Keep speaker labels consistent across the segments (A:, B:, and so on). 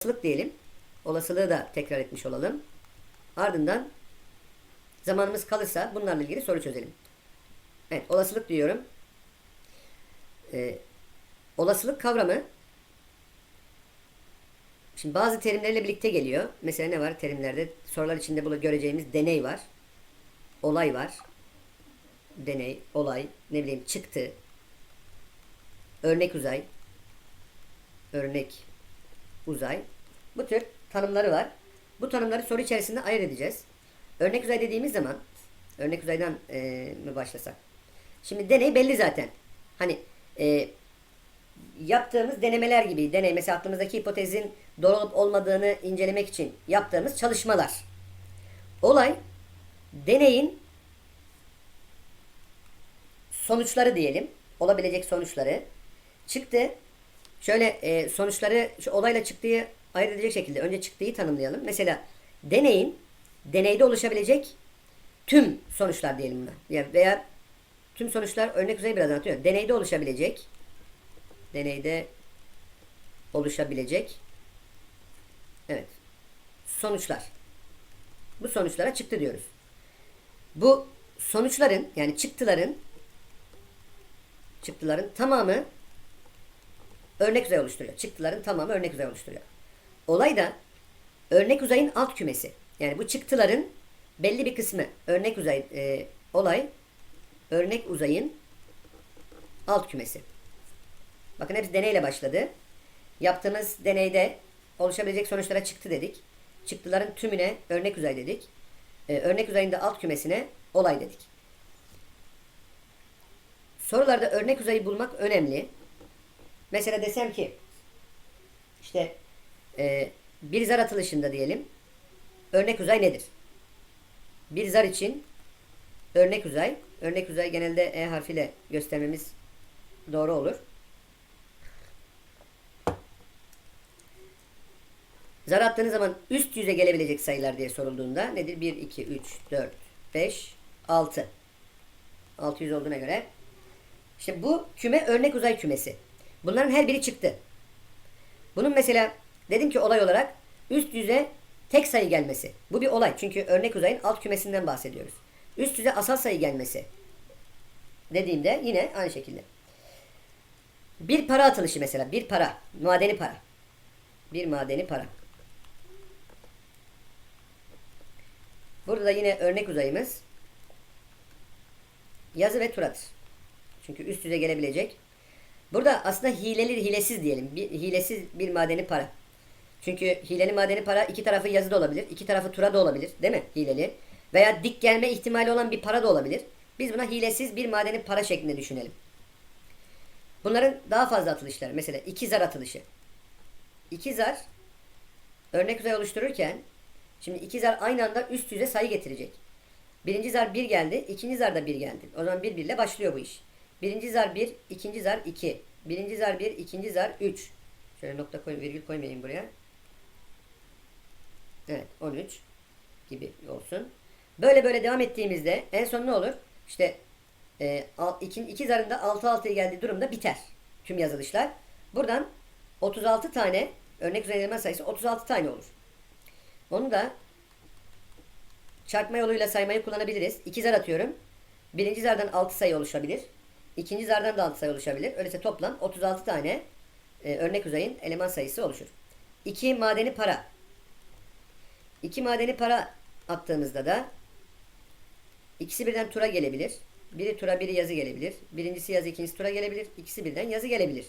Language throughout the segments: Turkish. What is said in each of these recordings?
A: olasılık diyelim. Olasılığı da tekrar etmiş olalım. Ardından zamanımız kalırsa bunlarla ilgili soru çözelim. Evet, olasılık diyorum. Ee, olasılık kavramı şimdi bazı terimlerle birlikte geliyor. Mesela ne var terimlerde? Sorular içinde bunu göreceğimiz deney var. Olay var. Deney, olay, ne bileyim çıktı. Örnek uzay. Örnek uzay. Bu tür tanımları var. Bu tanımları soru içerisinde ayırt edeceğiz. Örnek uzay dediğimiz zaman örnek uzaydan eee, mı başlasak? Şimdi deney belli zaten. Hani eee, yaptığımız denemeler gibi deney mesela aklımızdaki hipotezin doğru olup olmadığını incelemek için yaptığımız çalışmalar. Olay deneyin sonuçları diyelim. Olabilecek sonuçları. Çıktı. Şöyle e, sonuçları şu olayla çıktığı ayırt edecek şekilde önce çıktığı tanımlayalım. Mesela deneyin deneyde oluşabilecek tüm sonuçlar diyelim buna. Ya veya tüm sonuçlar örnek düzeyi biraz anlatıyor. Deneyde oluşabilecek deneyde oluşabilecek evet sonuçlar. Bu sonuçlara çıktı diyoruz. Bu sonuçların yani çıktıların çıktıların tamamı örnek uzay oluşturuyor. Çıktıların tamamı örnek uzay oluşturuyor. Olay da örnek uzayın alt kümesi. Yani bu çıktıların belli bir kısmı örnek uzay e, olay örnek uzayın alt kümesi. Bakın hepsi deneyle başladı. Yaptığımız deneyde oluşabilecek sonuçlara çıktı dedik. Çıktıların tümüne örnek uzay dedik. E, örnek uzayın da alt kümesine olay dedik. Sorularda örnek uzayı bulmak önemli. Mesela desem ki işte e, bir zar atılışında diyelim örnek uzay nedir? Bir zar için örnek uzay örnek uzay genelde E harfiyle göstermemiz doğru olur. Zar attığınız zaman üst yüze gelebilecek sayılar diye sorulduğunda nedir? 1, 2, 3, 4, 5, 6. 600 olduğuna göre. İşte bu küme örnek uzay kümesi. Bunların her biri çıktı. Bunun mesela dedim ki olay olarak üst yüze tek sayı gelmesi. Bu bir olay. Çünkü örnek uzayın alt kümesinden bahsediyoruz. Üst yüze asal sayı gelmesi. Dediğimde yine aynı şekilde. Bir para atılışı mesela. Bir para. Madeni para. Bir madeni para. Burada da yine örnek uzayımız yazı ve turadır. Çünkü üst yüze gelebilecek. Burada aslında hileli hilesiz diyelim. Bir, hilesiz bir madeni para. Çünkü hileli madeni para iki tarafı yazı da olabilir. iki tarafı tura da olabilir. Değil mi? Hileli. Veya dik gelme ihtimali olan bir para da olabilir. Biz buna hilesiz bir madeni para şeklinde düşünelim. Bunların daha fazla atılışları. Mesela iki zar atılışı. İki zar örnek uzay oluştururken şimdi iki zar aynı anda üst yüze sayı getirecek. Birinci zar bir geldi. ikinci zar da bir geldi. O zaman bir birle başlıyor bu iş. Birinci zar 1, ikinci zar 2. Birinci zar 1, ikinci zar 3. Şöyle nokta koy, virgül koymayayım buraya. Evet, 13 gibi olsun. Böyle böyle devam ettiğimizde en son ne olur? İşte e, iki, iki zarında 6 6'ya geldiği durumda biter. Tüm yazılışlar. Buradan 36 tane örnek eleman sayısı 36 tane olur. Onu da çarpma yoluyla saymayı kullanabiliriz. İki zar atıyorum. Birinci zardan 6 sayı oluşabilir. İkinci zardan da 6 sayı oluşabilir. Öyleyse toplam 36 tane e, örnek uzayın eleman sayısı oluşur. 2 madeni para. 2 madeni para attığımızda da ikisi birden tura gelebilir. Biri tura biri yazı gelebilir. Birincisi yazı ikincisi tura gelebilir. İkisi birden yazı gelebilir.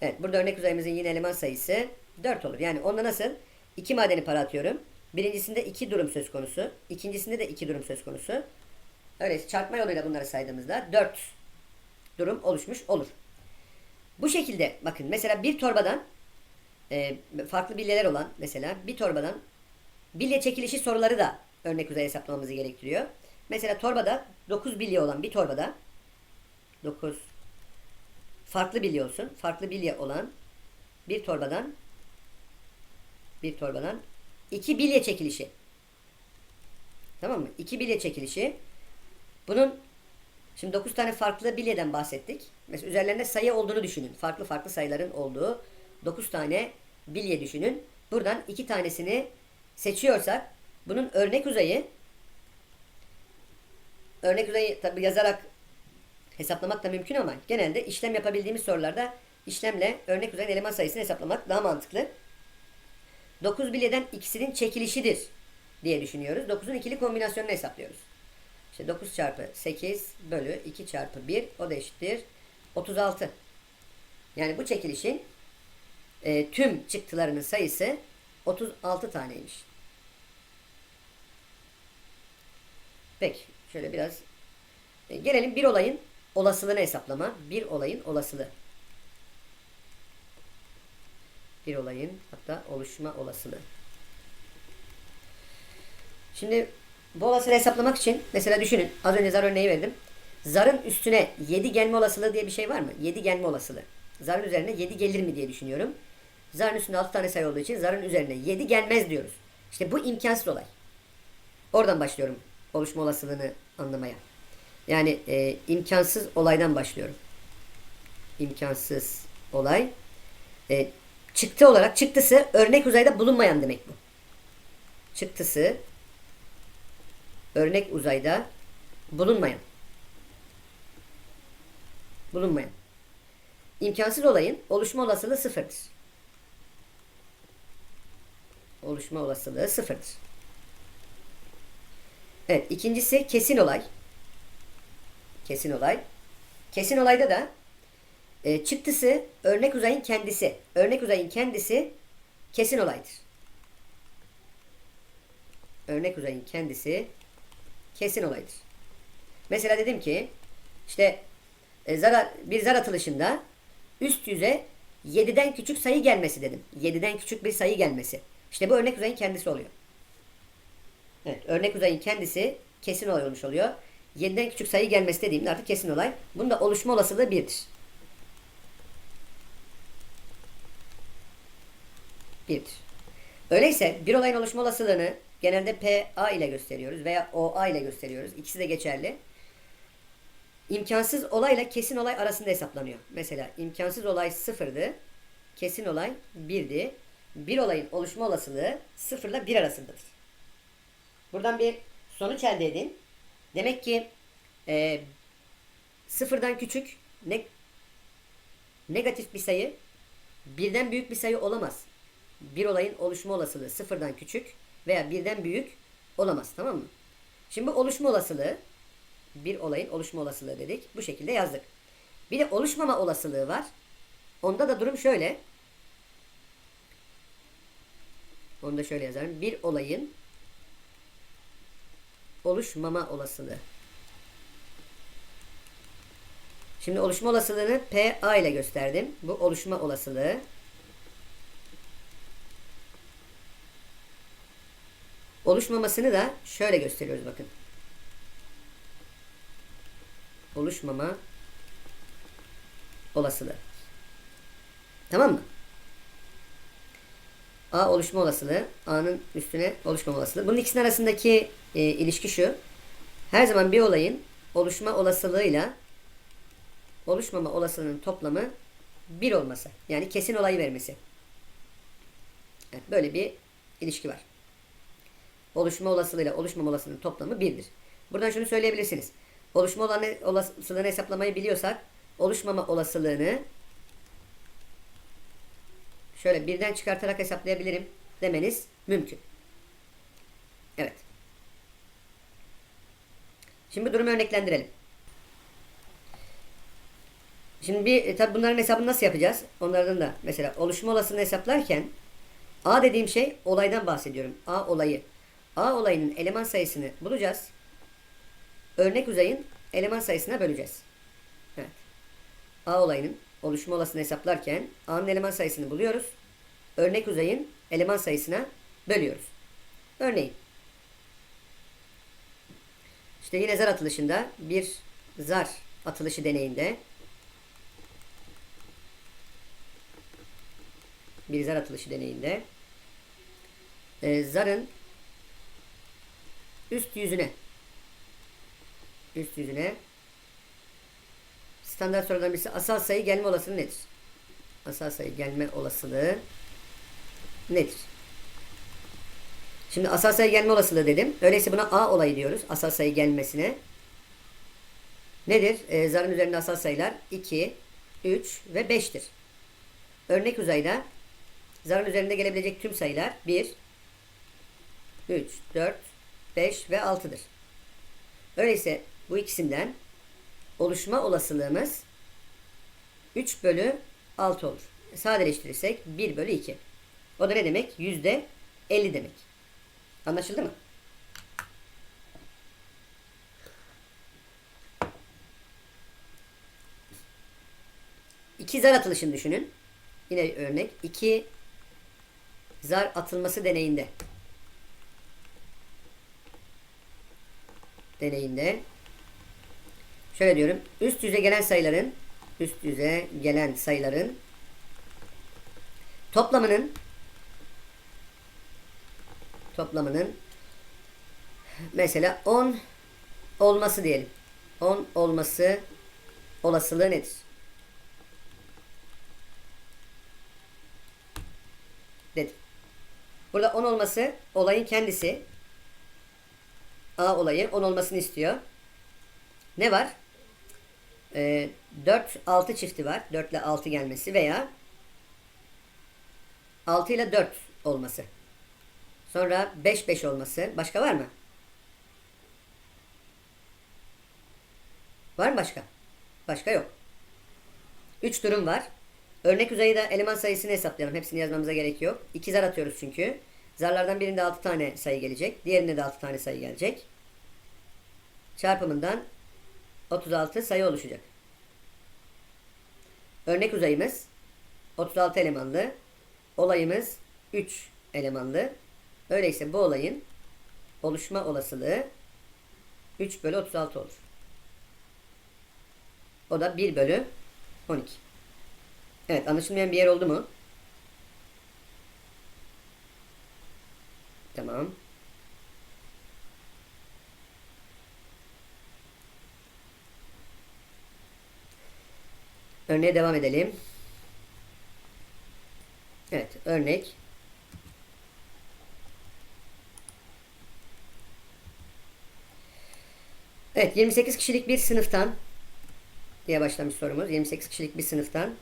A: Evet burada örnek uzayımızın yine eleman sayısı 4 olur. Yani onda nasıl? 2 madeni para atıyorum. Birincisinde 2 durum söz konusu. ikincisinde de 2 durum söz konusu. Öyleyse çarpma yoluyla bunları saydığımızda 4 durum oluşmuş olur. Bu şekilde bakın mesela bir torbadan e, farklı bilyeler olan mesela bir torbadan bilye çekilişi soruları da örnek uzay hesaplamamızı gerektiriyor. Mesela torbada 9 bilye olan bir torbada 9 farklı bilye olsun. Farklı bilye olan bir torbadan bir torbadan iki bilye çekilişi. Tamam mı? İki bilye çekilişi. Bunun şimdi 9 tane farklı bilyeden bahsettik. Mesela üzerlerinde sayı olduğunu düşünün. Farklı farklı sayıların olduğu 9 tane bilye düşünün. Buradan iki tanesini seçiyorsak bunun örnek uzayı örnek uzayı tabi yazarak hesaplamak da mümkün ama genelde işlem yapabildiğimiz sorularda işlemle örnek uzayın eleman sayısını hesaplamak daha mantıklı. 9 bilyeden ikisinin çekilişidir diye düşünüyoruz. 9'un ikili kombinasyonunu hesaplıyoruz. İşte 9 çarpı 8 bölü 2 çarpı 1 o da eşittir 36. Yani bu çekilişin e, tüm çıktılarının sayısı 36 taneymiş. Peki şöyle biraz e, gelelim bir olayın olasılığını hesaplama. Bir olayın olasılığı. Bir olayın hatta oluşma olasılığı. Şimdi bu hesaplamak için mesela düşünün az önce zar örneği verdim. Zarın üstüne 7 gelme olasılığı diye bir şey var mı? 7 gelme olasılığı. Zarın üzerine 7 gelir mi diye düşünüyorum. Zarın üstünde 6 tane sayı olduğu için zarın üzerine 7 gelmez diyoruz. İşte bu imkansız olay. Oradan başlıyorum oluşma olasılığını anlamaya. Yani e, imkansız olaydan başlıyorum. İmkansız olay. E, çıktı olarak çıktısı örnek uzayda bulunmayan demek bu. Çıktısı örnek uzayda bulunmayan. Bulunmayan. İmkansız olayın oluşma olasılığı sıfırdır. Oluşma olasılığı sıfırdır. Evet, ikincisi kesin olay. Kesin olay. Kesin olayda da e, çıktısı örnek uzayın kendisi. Örnek uzayın kendisi kesin olaydır. Örnek uzayın kendisi kesin olaydır. Mesela dedim ki işte e, zar, bir zar atılışında üst yüze 7'den küçük sayı gelmesi dedim. 7'den küçük bir sayı gelmesi. İşte bu örnek uzayın kendisi oluyor. Evet, örnek uzayın kendisi kesin olay olmuş oluyor. 7'den küçük sayı gelmesi dediğimde artık kesin olay. Bunda oluşma olasılığı 1'dir. 1'dir. Öyleyse bir olayın oluşma olasılığını genelde PA ile gösteriyoruz veya OA ile gösteriyoruz. İkisi de geçerli. İmkansız olayla kesin olay arasında hesaplanıyor. Mesela imkansız olay sıfırdı. Kesin olay birdi. Bir olayın oluşma olasılığı sıfırla bir arasındadır. Buradan bir sonuç elde edin. Demek ki e, sıfırdan küçük ne, negatif bir sayı birden büyük bir sayı olamaz. Bir olayın oluşma olasılığı sıfırdan küçük veya birden büyük olamaz. Tamam mı? Şimdi oluşma olasılığı bir olayın oluşma olasılığı dedik. Bu şekilde yazdık. Bir de oluşmama olasılığı var. Onda da durum şöyle. Onu da şöyle yazarım. Bir olayın oluşmama olasılığı. Şimdi oluşma olasılığını PA ile gösterdim. Bu oluşma olasılığı. Oluşmamasını da şöyle gösteriyoruz bakın. Oluşmama olasılığı. Tamam mı? A oluşma olasılığı, A'nın üstüne oluşma olasılığı. Bunun ikisinin arasındaki e, ilişki şu. Her zaman bir olayın oluşma olasılığıyla oluşmama olasılığının toplamı bir olması. Yani kesin olayı vermesi. Evet, böyle bir ilişki var. Oluşma olasılığıyla oluşmama olasılığının toplamı birdir. Buradan şunu söyleyebilirsiniz. Oluşma olasılığını hesaplamayı biliyorsak oluşmama olasılığını şöyle birden çıkartarak hesaplayabilirim demeniz mümkün. Evet. Şimdi durumu örneklendirelim. Şimdi bir e, tabi bunların hesabını nasıl yapacağız? Onlardan da mesela oluşma olasılığını hesaplarken A dediğim şey olaydan bahsediyorum. A olayı. A olayının eleman sayısını bulacağız. Örnek uzayın eleman sayısına böleceğiz. Evet. A olayının oluşma olasılığını hesaplarken A'nın eleman sayısını buluyoruz. Örnek uzayın eleman sayısına bölüyoruz. Örneğin işte yine zar atılışında bir zar atılışı deneyinde bir zar atılışı deneyinde e, zarın üst yüzüne üst yüzüne standart sorulardan birisi asal sayı gelme olasılığı nedir? Asal sayı gelme olasılığı nedir? Şimdi asal sayı gelme olasılığı dedim. Öyleyse buna A olayı diyoruz. Asal sayı gelmesine. Nedir? Ee, zarın üzerinde asal sayılar 2, 3 ve 5'tir. Örnek uzayda zarın üzerinde gelebilecek tüm sayılar 1, 3, 4, 5 ve 6'dır. Öyleyse bu ikisinden oluşma olasılığımız 3 bölü 6 olur. Sadeleştirirsek 1 bölü 2. O da ne demek? Yüzde 50 demek. Anlaşıldı mı? İki zar atılışını düşünün. Yine örnek. İki zar atılması deneyinde. Deneyinde. Şöyle diyorum. Üst yüze gelen sayıların üst yüze gelen sayıların toplamının toplamının mesela 10 olması diyelim. 10 olması olasılığı nedir? Dedim. Burada 10 olması olayın kendisi. A olayı 10 olmasını istiyor. Ne var? Ee, 4 6 çifti var. 4 ile 6 gelmesi veya 6 ile 4 olması. Sonra 5 5 olması. Başka var mı? Var mı başka? Başka yok. 3 durum var. Örnek uzayda eleman sayısını hesaplayalım. Hepsini yazmamıza gerek yok. 2 zar atıyoruz çünkü. Zarlardan birinde 6 tane sayı gelecek. Diğerinde de 6 tane sayı gelecek. Çarpımından 36 sayı oluşacak. Örnek uzayımız 36 elemanlı. Olayımız 3 elemanlı. Öyleyse bu olayın oluşma olasılığı 3 bölü 36 olur. O da 1 bölü 12. Evet anlaşılmayan bir yer oldu mu? Tamam. Örneğe devam edelim. Evet örnek. Evet 28 kişilik bir sınıftan diye başlamış sorumuz. 28 kişilik bir sınıftan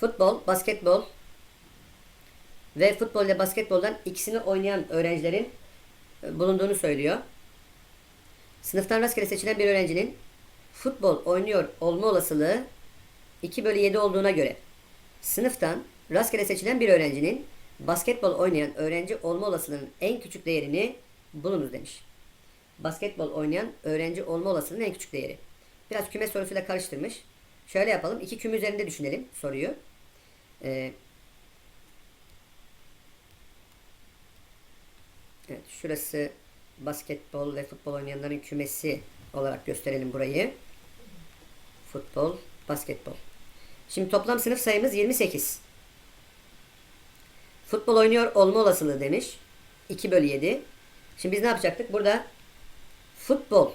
A: futbol, basketbol ve futbol ile basketboldan ikisini oynayan öğrencilerin bulunduğunu söylüyor. Sınıftan rastgele seçilen bir öğrencinin futbol oynuyor olma olasılığı 2 bölü 7 olduğuna göre sınıftan rastgele seçilen bir öğrencinin basketbol oynayan öğrenci olma olasılığının en küçük değerini bulunuz demiş. Basketbol oynayan öğrenci olma olasılığının en küçük değeri. Biraz küme sorusuyla karıştırmış. Şöyle yapalım. İki küm üzerinde düşünelim soruyu. Ee, evet, şurası basketbol ve futbol oynayanların kümesi olarak gösterelim burayı. Futbol, basketbol. Şimdi toplam sınıf sayımız 28. Futbol oynuyor olma olasılığı demiş. 2 bölü 7. Şimdi biz ne yapacaktık? Burada futbol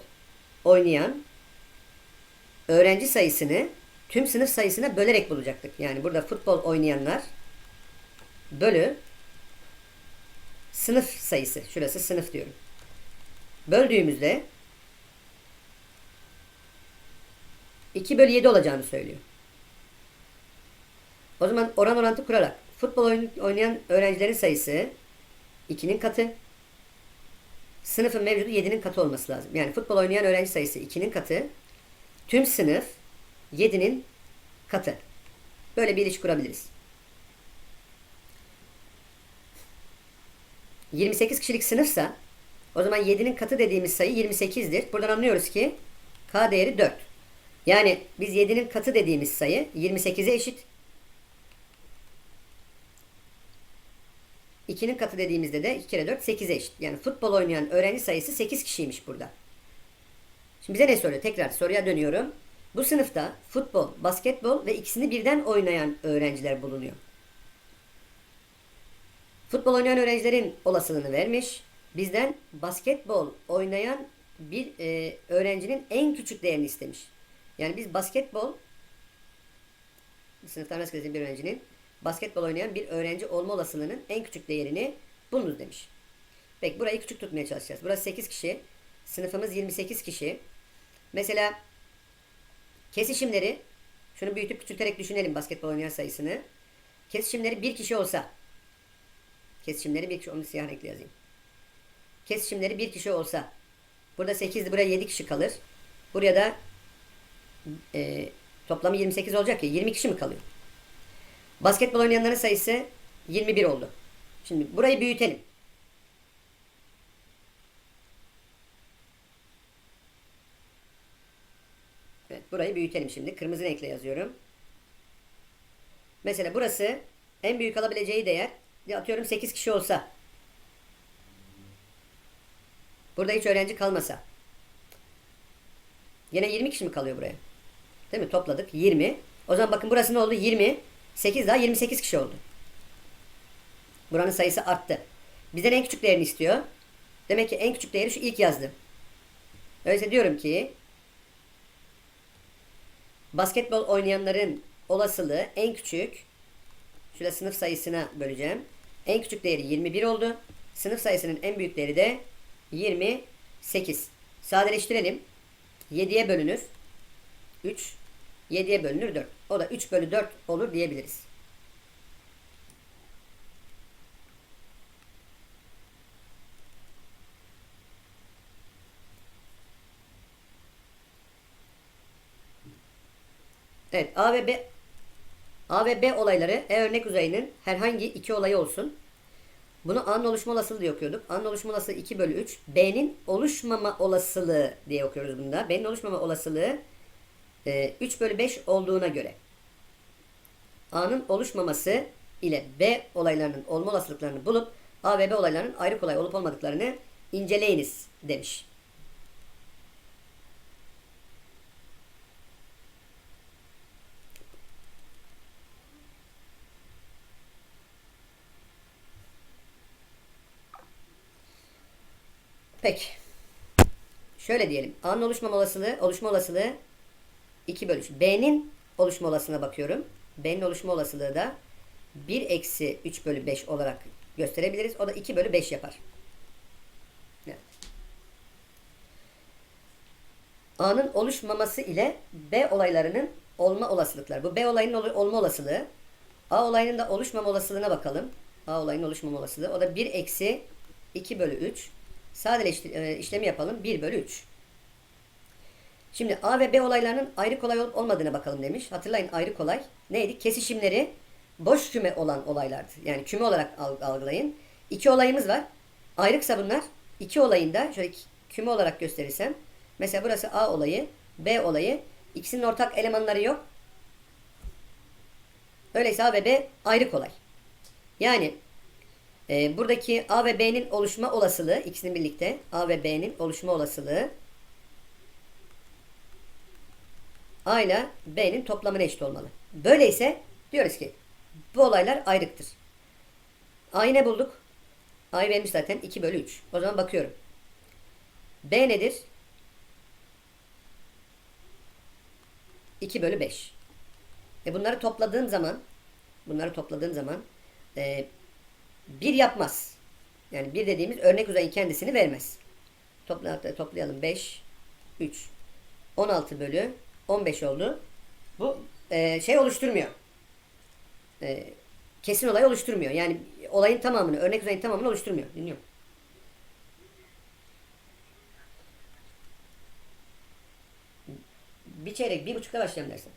A: oynayan öğrenci sayısını tüm sınıf sayısına bölerek bulacaktık. Yani burada futbol oynayanlar bölü sınıf sayısı. Şurası sınıf diyorum. Böldüğümüzde 2 bölü 7 olacağını söylüyor. O zaman oran orantı kurarak futbol oynayan öğrencilerin sayısı 2'nin katı. Sınıfın mevcudu 7'nin katı olması lazım. Yani futbol oynayan öğrenci sayısı 2'nin katı. Tüm sınıf 7'nin katı. Böyle bir ilişki kurabiliriz. 28 kişilik sınıfsa o zaman 7'nin katı dediğimiz sayı 28'dir. Buradan anlıyoruz ki K değeri 4. Yani biz 7'nin katı dediğimiz sayı 28'e eşit. 2'nin katı dediğimizde de 2 kere 4 8'e eşit. Yani futbol oynayan öğrenci sayısı 8 kişiymiş burada. Şimdi bize ne soruyor? Tekrar soruya dönüyorum. Bu sınıfta futbol, basketbol ve ikisini birden oynayan öğrenciler bulunuyor. Futbol oynayan öğrencilerin olasılığını vermiş. Bizden basketbol oynayan bir e, öğrencinin en küçük değerini istemiş. Yani biz basketbol sınıftan rastgele bir öğrencinin basketbol oynayan bir öğrenci olma olasılığının en küçük değerini bulunuz demiş. Peki burayı küçük tutmaya çalışacağız. Burası 8 kişi. Sınıfımız 28 kişi. Mesela kesişimleri şunu büyütüp küçülterek düşünelim basketbol oynayan sayısını. Kesişimleri bir kişi olsa kesişimleri bir kişi onu siyah renkli yazayım. Kesişimleri bir kişi olsa burada 8'di buraya 7 kişi kalır. Buraya da e, toplamı 28 olacak ya 20 kişi mi kalıyor? Basketbol oynayanların sayısı 21 oldu. Şimdi burayı büyütelim. Evet, burayı büyütelim şimdi. Kırmızı renkle yazıyorum. Mesela burası en büyük alabileceği değer ya atıyorum 8 kişi olsa. Burada hiç öğrenci kalmasa. Yine 20 kişi mi kalıyor buraya? Değil mi? Topladık. 20. O zaman bakın burası ne oldu? 20. 8 daha 28 kişi oldu. Buranın sayısı arttı. Bizden en küçük değerini istiyor. Demek ki en küçük değeri şu ilk yazdı. Öyleyse diyorum ki basketbol oynayanların olasılığı en küçük şöyle sınıf sayısına böleceğim. En küçük değeri 21 oldu. Sınıf sayısının en büyük değeri de 28. Sadeleştirelim. 7'ye bölünür. 3. 7'ye bölünür 4. O da 3 bölü 4 olur diyebiliriz. Evet A ve B A ve B olayları E örnek uzayının herhangi iki olayı olsun. Bunu A'nın oluşma olasılığı diye okuyorduk. A'nın oluşma olasılığı 2 bölü 3. B'nin oluşmama olasılığı diye okuyoruz bunda. B'nin oluşmama olasılığı e, 3 bölü 5 olduğuna göre. A'nın oluşmaması ile B olaylarının olma olasılıklarını bulup A ve B olaylarının ayrı kolay olup olmadıklarını inceleyiniz demiş. Peki. Şöyle diyelim. A'nın oluşma olasılığı, oluşma olasılığı 2 bölü 3. B'nin oluşma olasılığına bakıyorum. B'nin oluşma olasılığı da 1 eksi 3 bölü 5 olarak gösterebiliriz. O da 2 bölü 5 yapar. A'nın oluşmaması ile B olaylarının olma olasılıkları. Bu B olayının ol- olma olasılığı. A olayının da oluşmama olasılığına bakalım. A olayının oluşmama olasılığı. O da 1 eksi 2 bölü 3. Sadeleştir e, işlemi yapalım. 1 bölü 3. Şimdi A ve B olaylarının ayrı kolay olup olmadığına bakalım demiş. Hatırlayın ayrı kolay neydi? Kesişimleri boş küme olan olaylardı. Yani küme olarak alg- algılayın. İki olayımız var. Ayrıksa bunlar. İki olayında şöyle küme olarak gösterirsem. Mesela burası A olayı, B olayı. İkisinin ortak elemanları yok. Öyleyse A ve B ayrı kolay. Yani e, buradaki A ve B'nin oluşma olasılığı ikisinin birlikte A ve B'nin oluşma olasılığı A ile B'nin toplamına eşit olmalı. Böyleyse diyoruz ki bu olaylar ayrıktır. A'yı ne bulduk? A'yı vermiş zaten 2 bölü 3. O zaman bakıyorum. B nedir? 2 bölü 5. E bunları topladığım zaman bunları topladığım zaman e, 1 yapmaz. Yani 1 dediğimiz örnek uzayın kendisini vermez. Topla, toplayalım. 5, 3, 16 bölü 15 oldu. Bu e, şey oluşturmuyor. E, kesin olay oluşturmuyor. Yani olayın tamamını, örnek uzayın tamamını oluşturmuyor. Dinliyorum. Bir çeyrek, bir buçukta başlayalım dersen.